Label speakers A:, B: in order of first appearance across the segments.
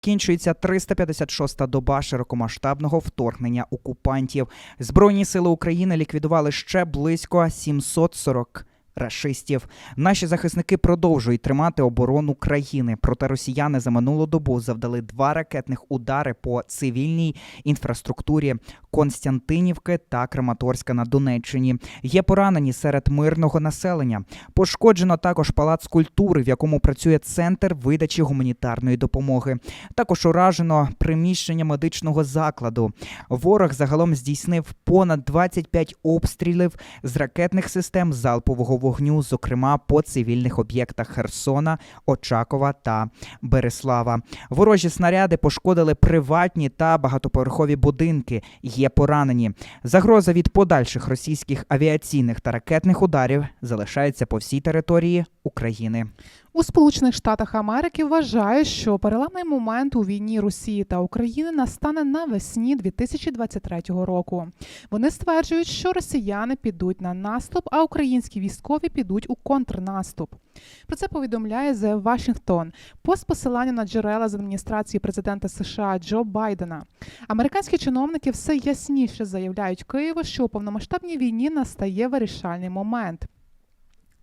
A: Кінчується 356-та доба широкомасштабного вторгнення окупантів. Збройні сили України ліквідували ще близько 740 рашистів. Наші захисники продовжують тримати оборону країни. Проте росіяни за минулу добу завдали два ракетних удари по цивільній інфраструктурі Константинівки та Краматорська на Донеччині. Є поранені серед мирного населення. Пошкоджено також палац культури, в якому працює центр видачі гуманітарної допомоги. Також уражено приміщення медичного закладу. Ворог загалом здійснив понад 25 обстрілів з ракетних систем залпового вогню, зокрема по цивільних об'єктах Херсона, Очакова та Береслава. Ворожі снаряди пошкодили приватні та багатоповерхові будинки. Є поранені. Загроза від подальших російських авіаційних та ракетних ударів залишається по всій території України.
B: У Сполучених Штатах Америки вважають, що переламний момент у війні Росії та України настане навесні 2023 року. Вони стверджують, що росіяни підуть на наступ, а українські військові підуть у контрнаступ. Про це повідомляє The Washington пост посилання на джерела з адміністрації президента США Джо Байдена. Американські чиновники все ясніше заявляють Києву, що у повномасштабній війні настає вирішальний момент.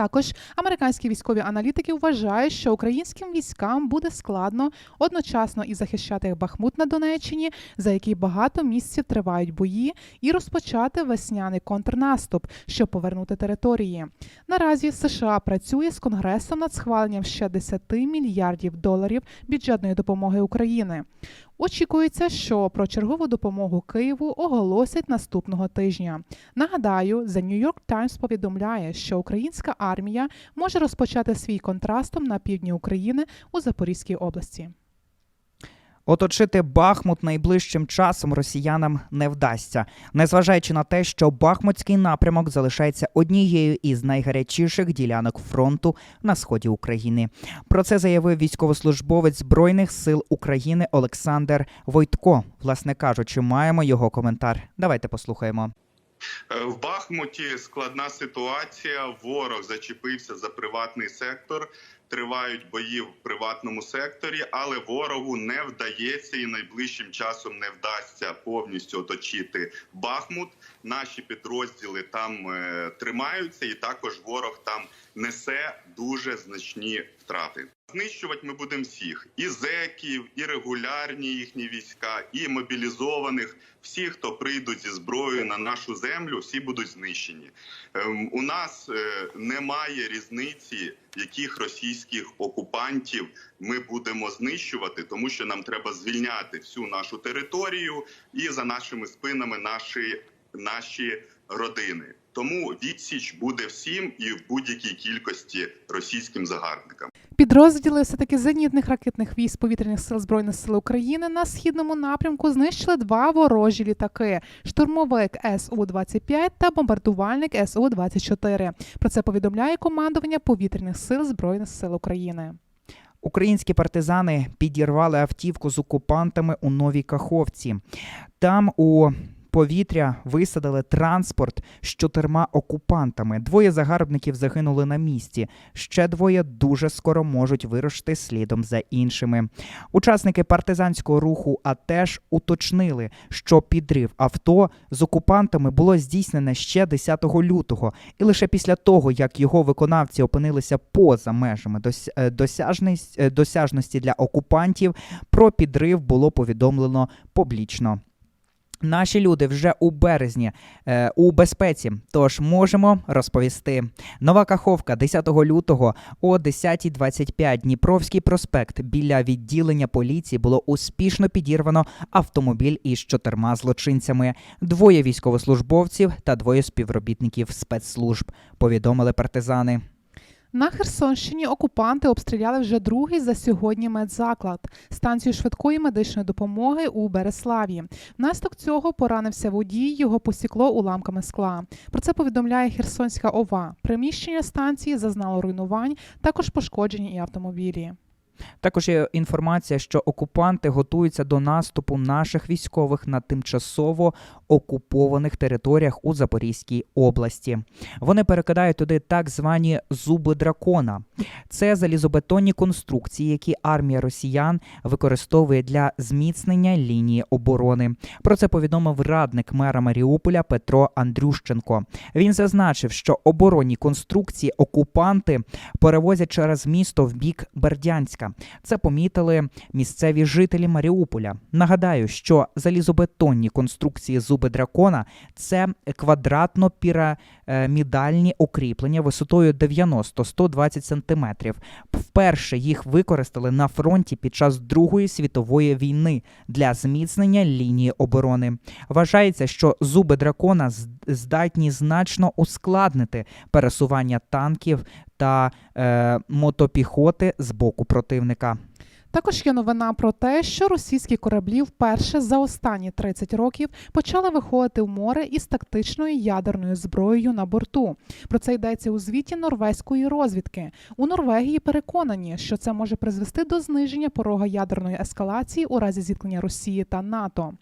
B: Також американські військові аналітики вважають, що українським військам буде складно одночасно і захищати Бахмут на Донеччині, за який багато місяців тривають бої, і розпочати весняний контрнаступ, щоб повернути території. Наразі США працює з Конгресом над схваленням ще 10 мільярдів доларів бюджетної допомоги України. Очікується, що про чергову допомогу Києву оголосять наступного тижня. Нагадаю, The New York Times повідомляє, що українська армія може розпочати свій контрастом на півдні України у Запорізькій області.
A: Оточити Бахмут найближчим часом росіянам не вдасться, незважаючи на те, що Бахмутський напрямок залишається однією із найгарячіших ділянок фронту на сході України. Про це заявив військовослужбовець Збройних сил України Олександр Войтко. Власне кажучи, маємо його коментар. Давайте послухаємо.
C: Е, В Бахмуті складна ситуація. Ворог зачепився за приватний сектор. Тривають бої в приватному секторі, але ворогу не вдається і найближчим часом не вдасться повністю оточити Бахмут. Наші підрозділи там е, тримаються, і також ворог там несе дуже значні втрати. Знищувати ми будемо всіх: і зеків, і регулярні їхні війська, і мобілізованих. Всі, хто прийдуть зі зброєю на нашу землю, всі будуть знищені. Ем, у нас е, немає різниці, яких російських окупантів ми будемо знищувати, тому що нам треба звільняти всю нашу територію і за нашими спинами наші, наші родини. Тому відсіч буде всім і в будь-якій кількості російським загарбникам.
B: Підрозділи все таки зенітних ракетних військ повітряних сил збройних сил України на східному напрямку знищили два ворожі літаки: штурмовик су 25 та бомбардувальник су 24 Про це повідомляє командування повітряних сил збройних сил України.
A: Українські партизани підірвали автівку з окупантами у Новій Каховці. Там у повітря висадили транспорт з чотирма окупантами. Двоє загарбників загинули на місці. Ще двоє дуже скоро можуть вирушити слідом за іншими. Учасники партизанського руху АТЕШ уточнили, що підрив авто з окупантами було здійснене ще 10 лютого, і лише після того, як його виконавці опинилися поза межами е, е, досяжності для окупантів, про підрив було повідомлено публічно. Наші люди вже у березні е, у безпеці, тож можемо розповісти. Нова Каховка 10 лютого о 10.25 Дніпровський проспект біля відділення поліції було успішно підірвано автомобіль із чотирма злочинцями, двоє військовослужбовців та двоє співробітників спецслужб. Повідомили партизани.
B: На Херсонщині окупанти обстріляли вже другий за сьогодні медзаклад станцію швидкої медичної допомоги у Береславі. Внаслідок цього поранився водій, його посікло уламками скла. Про це повідомляє Херсонська ОВА. Приміщення станції зазнало руйнувань, також пошкоджені і автомобілі.
A: Також є інформація, що окупанти готуються до наступу наших військових на тимчасово окупованих територіях у Запорізькій області. Вони перекидають туди так звані зуби дракона. Це залізобетонні конструкції, які армія росіян використовує для зміцнення лінії оборони. Про це повідомив радник мера Маріуполя Петро Андрющенко. Він зазначив, що оборонні конструкції окупанти перевозять через місто в бік Бердянська. Це помітили місцеві жителі Маріуполя. Нагадаю, що залізобетонні конструкції зуби дракона це квадратно-пірамідальні укріплення висотою 90-120 см. Вперше їх використали на фронті під час Другої світової війни для зміцнення лінії оборони. Вважається, що зуби дракона з- здатні значно ускладнити пересування танків та е, мотопіхоти з боку противника.
B: Також є новина про те, що російські кораблі вперше за останні 30 років почали виходити в море із тактичною ядерною зброєю на борту. Про це йдеться у звіті норвезької розвідки. У Норвегії переконані, що це може призвести до зниження порога ядерної ескалації у разі зіткнення Росії та НАТО.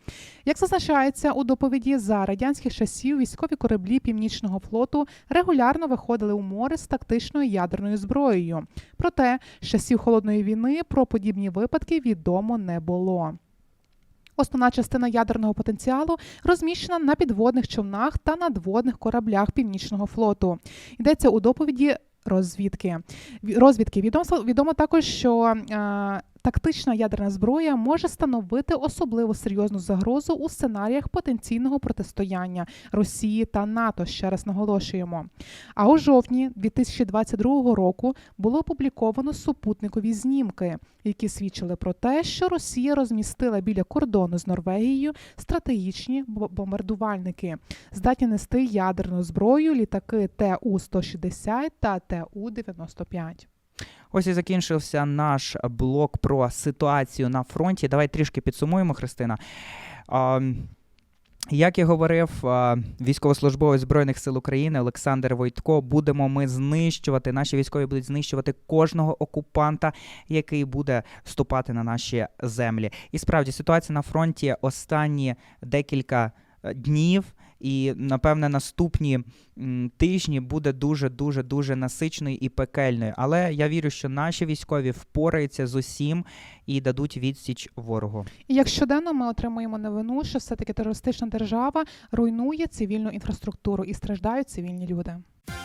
B: Як зазначається у доповіді за радянських часів, військові кораблі Північного флоту регулярно виходили у море з тактичною ядерною зброєю. Проте з часів холодної війни про подібні випадки відомо не було. Основна частина ядерного потенціалу розміщена на підводних човнах та надводних кораблях Північного флоту. Йдеться у доповіді розвідки. Розвідки відомо, відомо також, що е, тактична ядерна зброя може становити особливо серйозну загрозу у сценаріях потенційного протистояння Росії та НАТО. Ще раз наголошуємо. А у жовтні 2022 року було опубліковано супутникові знімки, які свідчили про те, що Росія розмістила біля кордону з Норвегією стратегічні бомбардувальники, здатні нести ядерну зброю літаки ТУ-160 та ТУ-95.
A: Ось і закінчився наш блок про ситуацію на фронті. Давай трішки підсумуємо, Христина. Як я говорив, військовослужбовець Збройних сил України Олександр Войтко, будемо ми знищувати, наші військові будуть знищувати кожного окупанта, який буде вступати на наші землі. І справді ситуація на фронті останні декілька е, днів. І напевне наступні тижні буде дуже дуже дуже насичною і пекельною. Але я вірю, що наші військові впораються з усім і дадуть відсіч ворогу.
B: І як щоденно ми отримуємо новину, що все-таки терористична держава руйнує цивільну інфраструктуру і страждають цивільні люди.